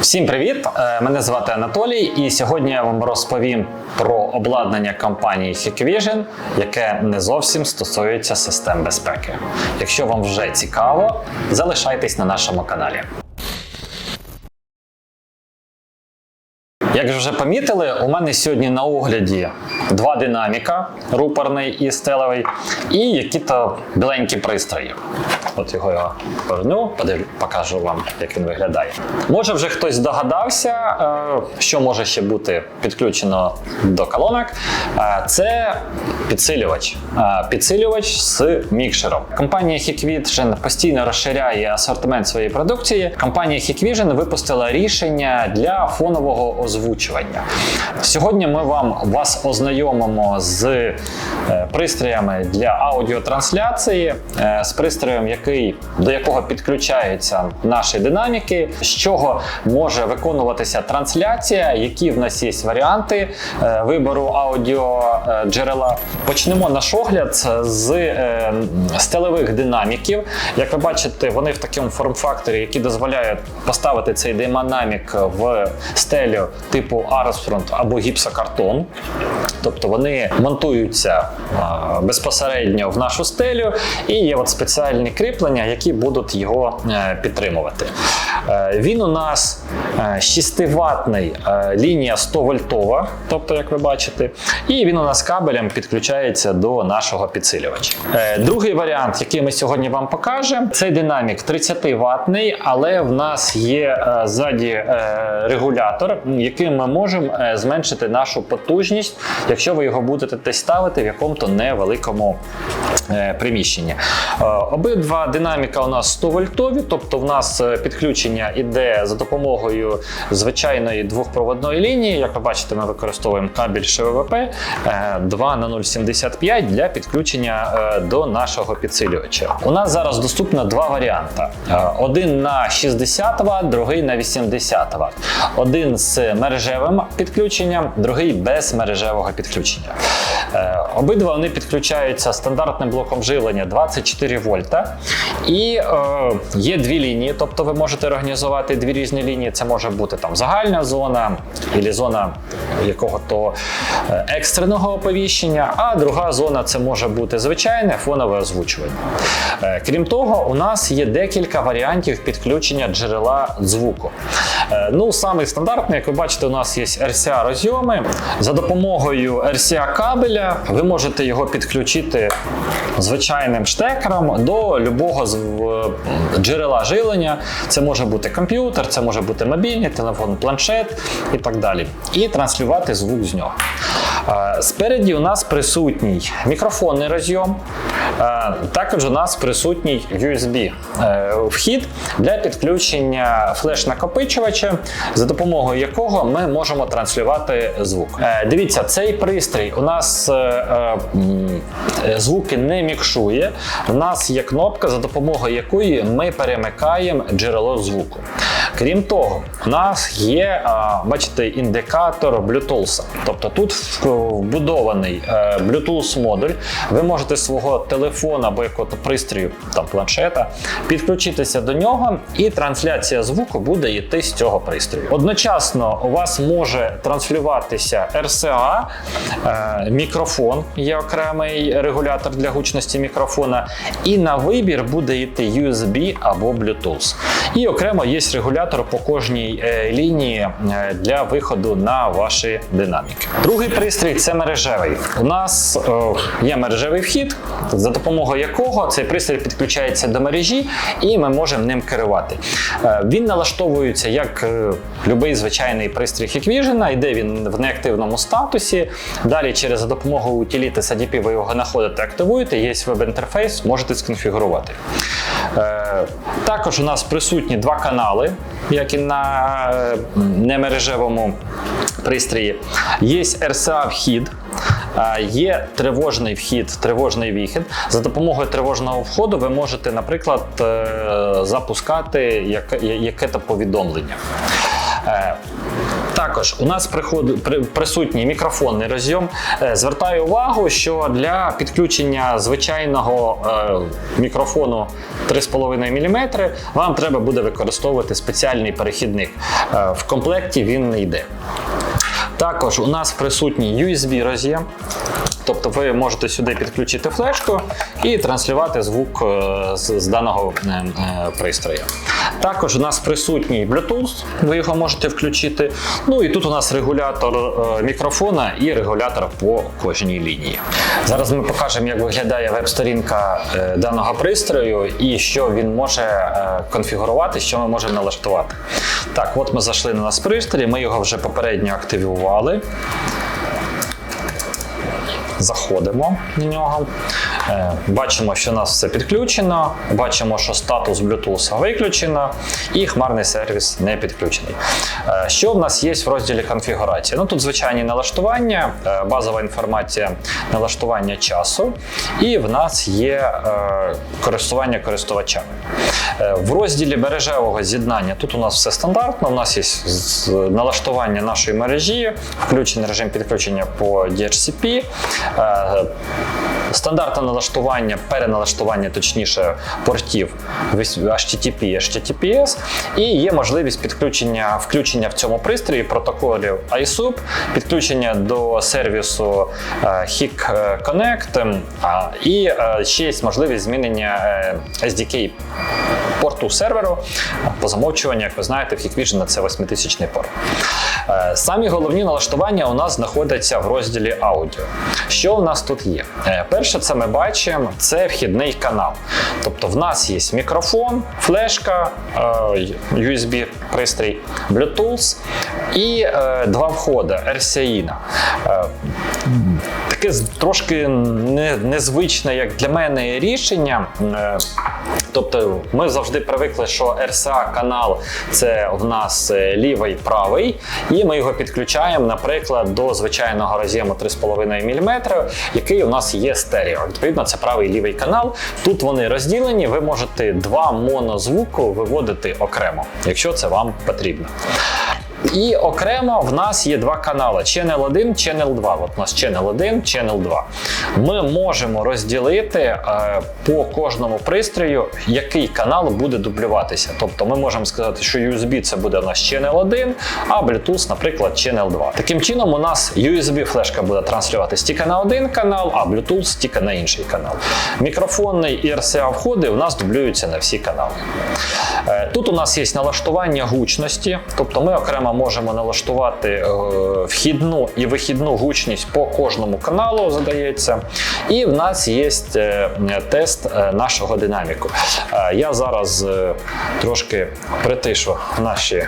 Всім привіт! Е, Мене звати Анатолій, і сьогодні я вам розповім про обладнання компанії Hikvision, яке не зовсім стосується систем безпеки. Якщо вам вже цікаво, залишайтесь на нашому каналі. Як вже помітили, у мене сьогодні на огляді два динаміка, рупорний і стелевий, і які-то біленькі пристрої. От його я поверну, покажу вам, як він виглядає. Може, вже хтось здогадався, е, що може ще бути підключено до колонок. Е, Це підсилювач. Е, Підсилювач з мікшером. Компанія Hikvision постійно розширяє асортимент своєї продукції. Компанія Hikvision випустила рішення для фонового озвучування. Сьогодні ми вам вас ознайомимо з е, пристроями для аудіотрансляції, е, з пристроєм, який, до якого підключаються наші динаміки, з чого може виконуватися трансляція, які в нас є варіанти е, вибору аудіоджерела. Почнемо наш огляд з стелевих динаміків. Як ви бачите, вони в такому форм-факторі, який дозволяє поставити цей динамік в стелю типу Armstrong або гіпсокартон. Тобто вони монтуються безпосередньо в нашу стелю, і є от спеціальні кріплення, які будуть його е, підтримувати. Е, Він у нас 6-ваттний, лінія 100 вольтова, тобто, як ви бачите, і він у нас кабелем підключається до нашого підсилювача. Е, Другий варіант, який ми сьогодні вам покажемо, цей динамік 30 ваттний, але в нас є е, ззаді е, регулятор, яким ми можемо е, зменшити нашу потужність, якщо ви його будете десь ставити в якому-то невеликому е, приміщенні. Е, Обидва динаміка у нас 100 вольтові, тобто в нас е, підключення іде за допомогою звичайної двохпроводної лінії. Як ви бачите, ми використовуємо кабель ШВВП е, 2 на 0,75 для підключення е, до нашого підсилювача. У нас зараз доступно два варіанти: Е, один на 60 Вт, другий на 80 Вт. Один з мережевим підключенням, другий без мережевого підключення. Е, Обидва вони підключаються стандартним блоком живлення 24 вольта. І е, є дві лінії, тобто ви можете організувати дві різні лінії. Це може бути там загальна зона, або зона якого-то е, екстреного оповіщення, а друга зона це може бути звичайне фонове озвучування. Крім того, у нас є декілька варіантів підключення джерела звуку. Ну, самий стандартний, як ви бачите, у нас є RCA розйоми. За допомогою RCA кабеля ви можете його підключити звичайним штекером до любого з джерела живлення. Це може бути комп'ютер, це може бути мобільний телефон, планшет і так далі. І транслювати звук з нього. Спереді у нас присутній мікрофонний розйом. Також у нас присутній USB е, вхід для підключення флеш-накопичувача, за допомогою якого ми можемо транслювати звук. Е, Дивіться, цей пристрій у нас е, звуки не мікшує. У нас є кнопка, за допомогою якої ми перемикаємо джерело звуку. Крім того, у нас є, бачите, індикатор Bluetooth. Тобто тут вбудований е, Bluetooth модуль. Ви можете свого телефона або якогось пристрою, там планшета, підключитися до нього, і трансляція звуку буде йти з цього пристрою. Одночасно у вас може транслюватися RCA, е, мікрофон, є окремий регулятор для гучності мікрофона, і на вибір буде йти USB або Bluetooth. І окремо є регулятор по кожній е, лінії е, для виходу на ваші динаміки. Другий пристрій це мережевий. У нас е, є мережевий вхід, за допомогою якого цей пристрій підключається до мережі, і ми можемо ним керувати. Він налаштовується як будь-який звичайний пристрій Hikvision, йде він в неактивному статусі. Далі через за допомогою утиліти SADP ви його знаходите, активуєте, є веб-інтерфейс, можете сконфігурувати. Також у нас присутні два канали, як і на е, немережевому пристрої. Є RCA вхід. е, Є тривожний вхід, тривожний вихід. За допомогою тривожного входу ви можете, наприклад, е, запускати яке-то повідомлення. Також у нас приход- при- присутній мікрофонний розйом. Е, Звертаю увагу, що для підключення звичайного е, мікрофону 3,5 мм вам треба буде використовувати спеціальний перехідник. Е, в комплекті він не йде. Також у нас присутній USB роз'єм. Тобто ви можете сюди підключити флешку і транслювати звук е, з, даного е, пристрою. Також у нас присутній Bluetooth, ви його можете включити. Ну і тут у нас регулятор е, мікрофона і регулятор по кожній лінії. Зараз ми покажемо, як виглядає веб-сторінка е, даного пристрою і що він може е, конфігурувати, що ми можемо налаштувати. Так, от ми зайшли на наш пристрій, ми його вже попередньо активували. Заходимо на нього. Е, Бачимо, що у нас все підключено. Бачимо, що статус Bluetooth виключено і хмарний сервіс не підключений. Е, Що в нас є в розділі конфігурації? Ну тут звичайні налаштування, е, базова інформація налаштування часу, і в нас є користування користувачами. В розділі мережевого з'єднання тут у нас все стандартно. У нас є налаштування нашої мережі, включений режим підключення по DHCP. Е, Стандартне налаштування, переналаштування, точніше, портів HTTP HTTPS, і є можливість підключення, включення в цьому пристрої протоколів ISUP, підключення до сервісу е, HIC Connect, а, і е, ще є можливість змінення е, SDK порту серверу по замовчуванню, як ви знаєте, в Hikvision це 8000 порт. Е, Самі головні налаштування у нас знаходяться в розділі аудіо. Що у нас тут є? Е, Перше, це ми бачимо, це вхідний канал. Тобто в нас є мікрофон, флешка, е, USB пристрій, Bluetooth і е, два входи RCA. Таке трошки не- незвичне, як для мене, рішення. Е, Тобто ми завжди привикли, що RCA канал це в нас е, лівий правий, і ми його підключаємо, наприклад, до звичайного роз'єму 3,5 мм, який у нас є стерео. Відповідно, це правий лівий канал. Тут вони розділені. Ви можете два монозвуку виводити окремо, якщо це вам потрібно. І окремо в нас є два канали: Channel 1, Channel 2. От у нас Channel 1, Channel 2. Ми можемо розділити е, по кожному пристрою, який канал буде дублюватися. Тобто ми можемо сказати, що USB це буде у нас Channel 1, а Bluetooth, наприклад, Channel 2. Таким чином, у нас USB-флешка буде транслюватися тільки на один канал, а Bluetooth тільки на інший канал. Мікрофонний і RCA входи у нас дублюються на всі канали. Е, Тут у нас є налаштування гучності, тобто ми окремо можемо налаштувати е, вхідну і вихідну гучність по кожному каналу, задається. І в нас є е, тест е, нашого динаміку. Я зараз трошки притишу наші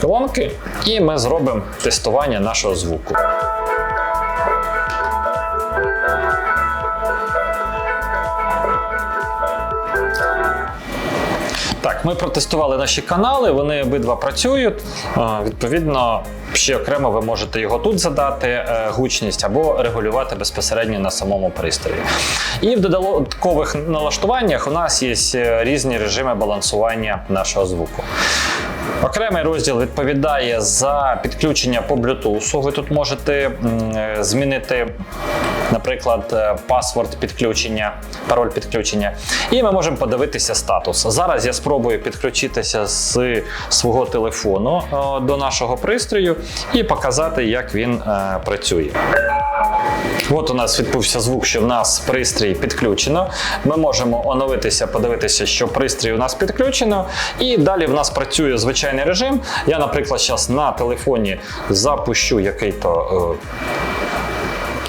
колонки, і ми зробимо тестування нашого звуку. Так, ми протестували наші канали, вони обидва працюють. Відповідно, ще окремо ви можете його тут задати е, гучність або регулювати безпосередньо на самому пристрої. І в додаткових налаштуваннях у нас є е, різні режими балансування нашого звуку. Окремий розділ відповідає за підключення по Bluetooth. Ви тут можете е, змінити, наприклад, е, паспорт підключення, пароль підключення. І ми можемо подивитися статус. Зараз я спробую підключитися з свого телефону е, до нашого пристрою і показати, як він е, працює. От у нас відбувся звук, що в нас пристрій підключено. Ми можемо оновитися, подивитися, що пристрій у нас підключено. І далі в нас працює звичайний режим. Я, наприклад, зараз на телефоні запущу який-то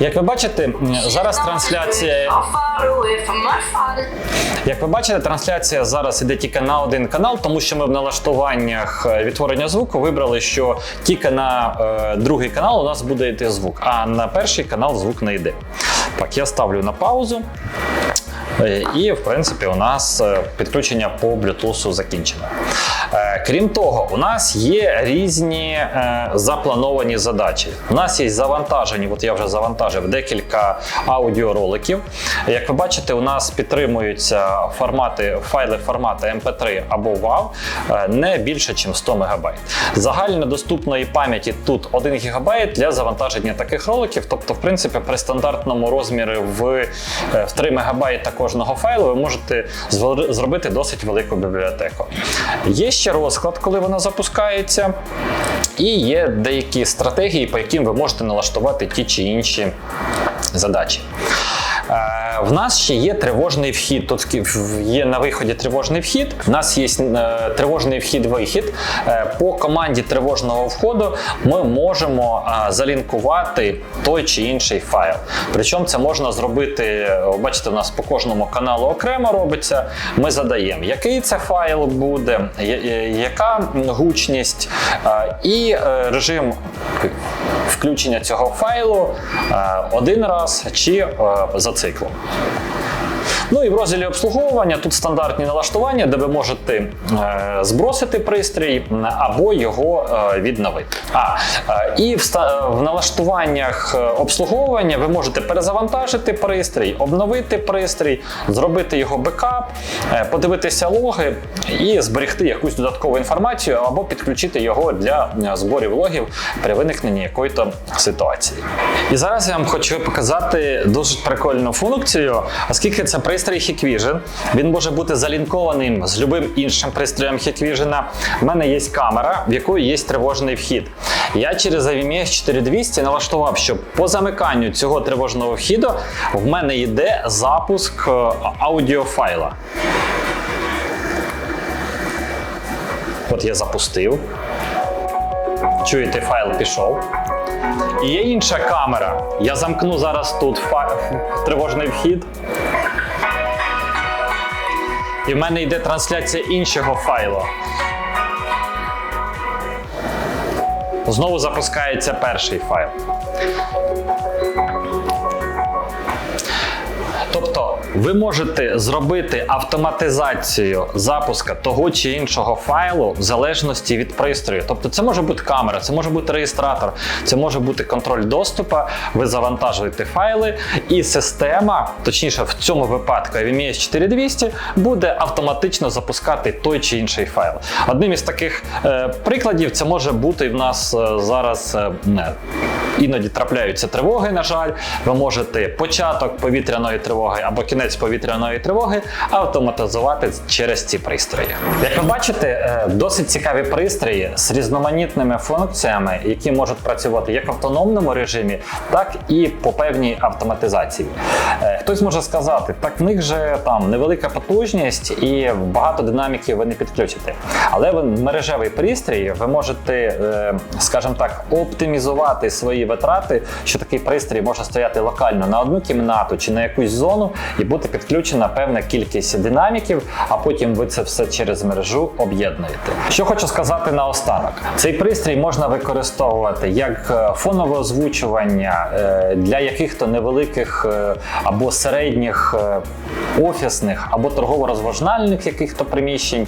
Як ви бачите, зараз трансляція. Як ви бачите, трансляція зараз іде тільки на один канал, тому що ми в налаштуваннях е, відтворення звуку вибрали, що тільки на е, другий канал у нас буде йти звук, а на перший канал звук не йде. Так, я ставлю на паузу. Е, І, в принципі, у нас е, підключення по Bluetooth закінчено. Е, Крім того, у нас є різні е, заплановані задачі. У нас є завантажені, от я вже завантажив декілька аудіороликів. Як ви бачите, у нас підтримуються формати, файли формату MP3 або WAV е, не більше, ніж 100 МБ. Загальнодоступної пам'яті тут 1 ГБ для завантаження таких роликів. Тобто, в принципі, при стандартному розмірі в 3 МБ кожного файлу ви можете зробити досить велику бібліотеку. Є ще розклад, коли вона запускається, і є деякі стратегії, по яким ви можете налаштувати ті чи інші задачі. В нас ще є тривожний вхід. Тут є на виході тривожний вхід. У нас є е, тривожний вхід-вихід. Е, По команді тривожного входу ми можемо е, залінкувати той чи інший файл. Причому це можна зробити, бачите, у нас по кожному каналу окремо робиться. Ми задаємо, який це файл буде, яка гучність і режим включення цього файлу один раз чи за циклом. Thank you. Ну і в розділі обслуговування тут стандартні налаштування, де ви можете е, збросити пристрій або його е, відновити. А, е, і в, в налаштуваннях е, обслуговування ви можете перезавантажити пристрій, обновити пристрій, зробити його бекап, е, подивитися логи і зберегти якусь додаткову інформацію або підключити його для е, зборів логів при виникненні якоїсь ситуації. І зараз я вам хочу показати дуже прикольну функцію, оскільки це пристрій Hikvision, він може бути залінкованим з любим іншим пристроєм Hikvision. В мене є камера, в якої є тривожний вхід. Я через AVMS 4200 налаштував, що по замиканню цього тривожного вхіду в мене йде запуск е, аудіофайла. От я запустив. Чуєте, файл пішов. І є інша камера. Я замкну зараз тут тривожний вхід. І в мене йде трансляція іншого файлу. Знову запускається перший файл. Ви можете зробити автоматизацію запуска того чи іншого файлу в залежності від пристрою. Тобто, це може бути камера, це може бути реєстратор, це може бути контроль доступу. Ви завантажуєте файли, і система, точніше, в цьому випадку VMS 4200, буде автоматично запускати той чи інший файл. Одним із таких е, прикладів це може бути в нас е, зараз. е, не, Іноді трапляються тривоги, на жаль. Ви можете початок повітряної тривоги або кінець повітряної тривоги автоматизувати через ці пристрої. Як ви бачите, е, досить цікаві пристрої з різноманітними функціями, які можуть працювати як в автономному режимі, так і по певній автоматизації. Е, Хтось може сказати, так в них же там невелика потужність і багато динаміків ви не підключите. Але ви мережевий пристрій, ви можете, е, скажімо так, оптимізувати свої витрати, що такий пристрій може стояти локально на одну кімнату чи на якусь зону і бути підключена певна кількість динаміків, а потім ви це все через мережу об'єднуєте. Що хочу сказати наостанок: цей пристрій можна використовувати як е, фонове озвучування е, для яких-то невеликих е, або середніх офісних або торгово-розважальних яких-то приміщень,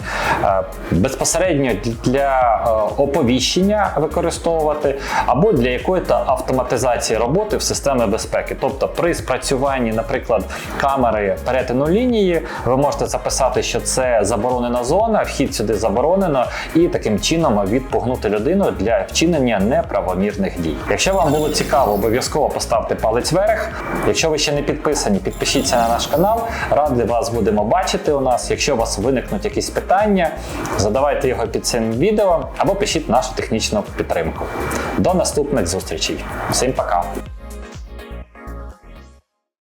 безпосередньо для оповіщення використовувати, або для якоїсь автоматизації роботи в системі безпеки. Тобто при спрацюванні, наприклад, камери перетину лінії, ви можете записати, що це заборонена зона, вхід сюди заборонено, і таким чином відпугнути людину для вчинення неправомірних дій. Якщо вам було цікаво, обов'язково поставте палець вверх. Якщо ви ще не підписані, підпишіться на наш канал. Раді вас будемо бачити у нас. Якщо у вас виникнуть якісь питання, задавайте його під цим відео або пишіть нашу технічну підтримку. До наступних зустрічей. Всім пока!